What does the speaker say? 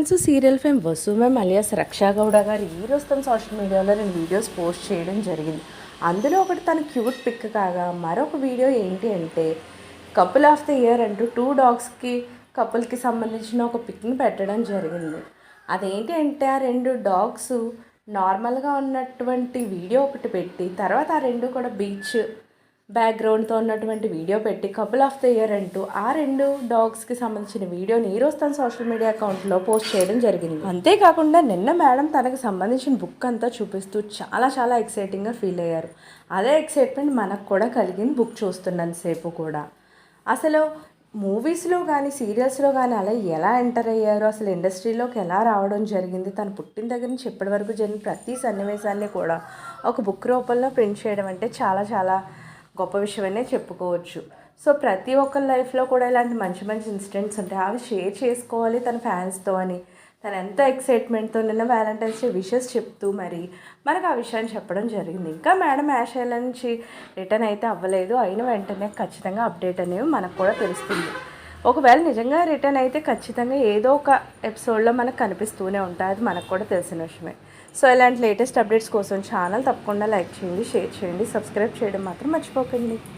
మనసు serial fame Vasu ma'am alias Raksha Gowda గారు ఈరోజు తన సోషల్ మీడియాలో నేను వీడియోస్ పోస్ట్ చేయడం జరిగింది. అందులో ఒకటి తన క్యూట్ పిక్ కాగా మరొక వీడియో ఏంటి అంటే కపుల్ ఆఫ్ ద ఇయర్ అంటూ టూ డాగ్స్కి కపుల్కి సంబంధించిన ఒక పిక్ని పెట్టడం జరిగింది. అదేంటి అంటే ఆ రెండు డాగ్స్ నార్మల్గా ఉన్నటువంటి వీడియో ఒకటి పెట్టి తర్వాత ఆ రెండు కూడా బీచ్ బ్యాక్గ్రౌండ్తో ఉన్నటువంటి వీడియో పెట్టి కపుల్ ఆఫ్ ద ఇయర్ అంటూ ఆ రెండు డాగ్స్కి సంబంధించిన వీడియోని ఈ రోజు తన సోషల్ మీడియా అకౌంట్లో పోస్ట్ చేయడం జరిగింది. అంతేకాకుండా నిన్న మేడం తనకు సంబంధించిన బుక్ అంతా చూపిస్తూ చాలా చాలా ఎక్సైటింగ్గా ఫీల్ అయ్యారు. అదే ఎక్సైట్మెంట్ మనకు కూడా కలిగింది బుక్ చూస్తున్నంతసేపు కూడా. అసలు మూవీస్లో కానీ సీరియల్స్లో కానీ అలా ఎలా ఎంటర్ అయ్యారు? అసలు ఇండస్ట్రీలోకి ఎలా రావడం జరిగింది? తను పుట్టిన దగ్గర నుంచి ఇప్పటి వరకు జరిగిన ప్రతి సన్నివేశాన్ని కూడా ఒక బుక్ రూపంలో ప్రింట్ చేయడం అంటే చాలా చాలా గొప్ప విషయమనే చెప్పుకోవచ్చు. సో ప్రతి ఒక్కరి లైఫ్లో కూడా ఇలాంటి మంచి మంచి ఇన్సిడెంట్స్ ఉంటాయి. అవి షేర్ చేసుకోవాలి తన ఫ్యాన్స్తో అని. తను ఎంతో ఎక్సైట్మెంట్తో నిన్న వ్యాలంటైన్స్ డే విషెస్ చెప్తూ మరి మనకు ఆ విషయాన్ని చెప్పడం జరిగింది. ఇంకా మేడం యాషైల నుంచి రిటర్న్ అయితే అవ్వలేదు. అయిన వెంటనే ఖచ్చితంగా అప్డేట్ అనేవి మనకు కూడా తెలుస్తుంది. ఒకవేళ నిజంగా రిటర్న్ అయితే ఖచ్చితంగా ఏదో ఒక ఎపిసోడ్లో మనకు కనిపిస్తూనే ఉంటాయి. అది మనకు కూడా తెలిసిన విషయమే. సో ఇలాంటి లేటెస్ట్ అప్డేట్స్ కోసం ఛానల్ తప్పకుండా లైక్ చేయండి షేర్ చేయండి సబ్స్క్రైబ్ చేయడం మాత్రం మర్చిపోకండి.